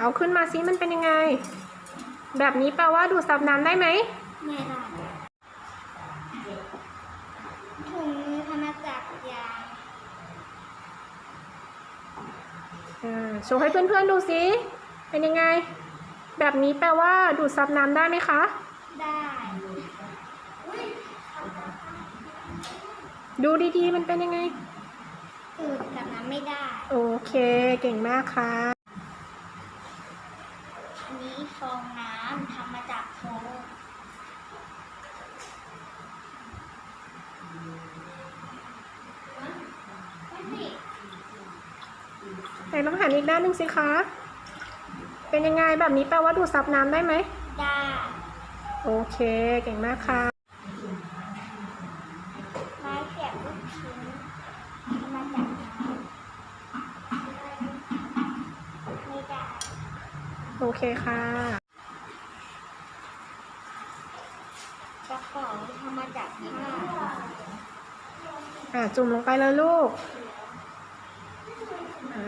เอาขึ้นมาซิมันเป็นยังไง แบบนี้แปลว่าดูดซับน้ำได้ไหมไม่ได้ถุงมือทำมาจากยางอ่าโชว์ให้เพื่อนๆดูซิเป็นยังไง แบบนี้แปลว่าดูดซับน้ำได้ไหมคะ ได้ดูดีๆ มันเป็นยังไงดูดกับน้ำไม่ได้ โอเค เก่งมากค่ะอั นนี้ฟองน้ำทำมาจากโฟมไม่ผิดไหนลองหันอีกด้านหนึ่งสิคะ เป็นยังไงแบบนี้แปลว่าดูดซับน้ำได้ไหม ได้ โอเค เก่งมากค่ะ ไม้เสียบลูกชิ้นทำมาจากไม้ไม่ได้ โอเคค่ะกระเป๋าทำมาจากผ้าอ่าจุ่มลงไปเลยลูกอ่า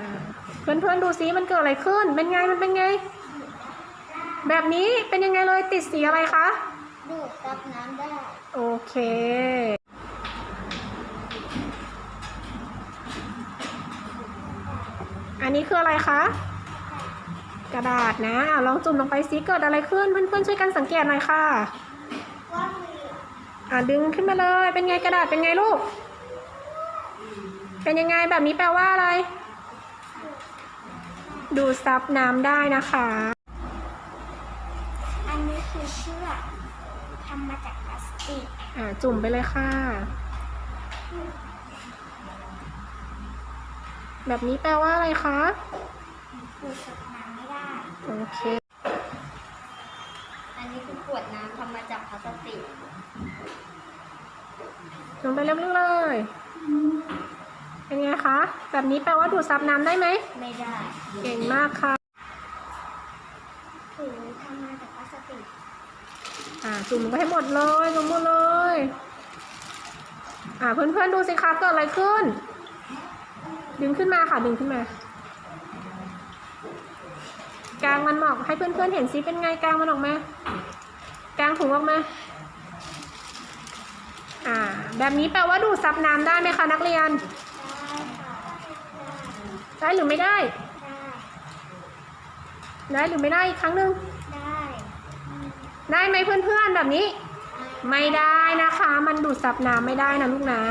เพื่อนๆดูซิมันเกิดอะไรขึ้น เป็นไงมันเป็นไง แบบนี้เป็นยังไงเลยติดสีอะไรคะดูดซับน้ำได้ โอเคอันนี้คืออะไรคะ กระดาษนะอะลองจุ่มลงไปซิเกิดอะไรขึ้นเพื่อนๆช่วยกันสังเกตหน่อยค่ะว่ามีอะดึงขึ้นมาเลย เป็นไงกระดาษเป็นไงลูก เป็นยังไงแบบนี้แปลว่าอะไร ดูดซับน้ำได้นะคะ อันนี้คือเชือกทำมาจากพลาสติก อะจุ่มไปเลยค่ะ แบบนี้แปลว่าอะไรคะ ดูดซับน้ำไม่ได้ โอเค อันนี้คือขวดน้ำทำมาจากพลาสติกลงไปเรื่อยๆเลย เป็นไงคะ แบบนี้แปลว่าดูดซับน้ำได้ไหม ไม่ได้เก่งมากค่ะถุงทำมาจากพลาสติกอ่าจุ่มไปให้หมดเลยจุ่มหมดเลย อ่าเพื่อนๆดูสิคะเกิดอะไรขึ้น ดึงขึ้นมาค่ะดึงขึ้นมา กลางมันออกให้เพื่อนๆเห็นซิเป็นไงกลางมันออกมากางถุงออกมาอ่า แบบนี้แปลว่าดูดซับน้ำได้ไหมคะนักเรียน ได้หรือไม่ได้ ได้หรือไม่ได้อีกครั้งหนึ่งได้ได้ไหมเพื่อนๆแบบนี้ ไม่ได้นะคะ มันดูดซับน้ำไม่ได้นะลูกนะ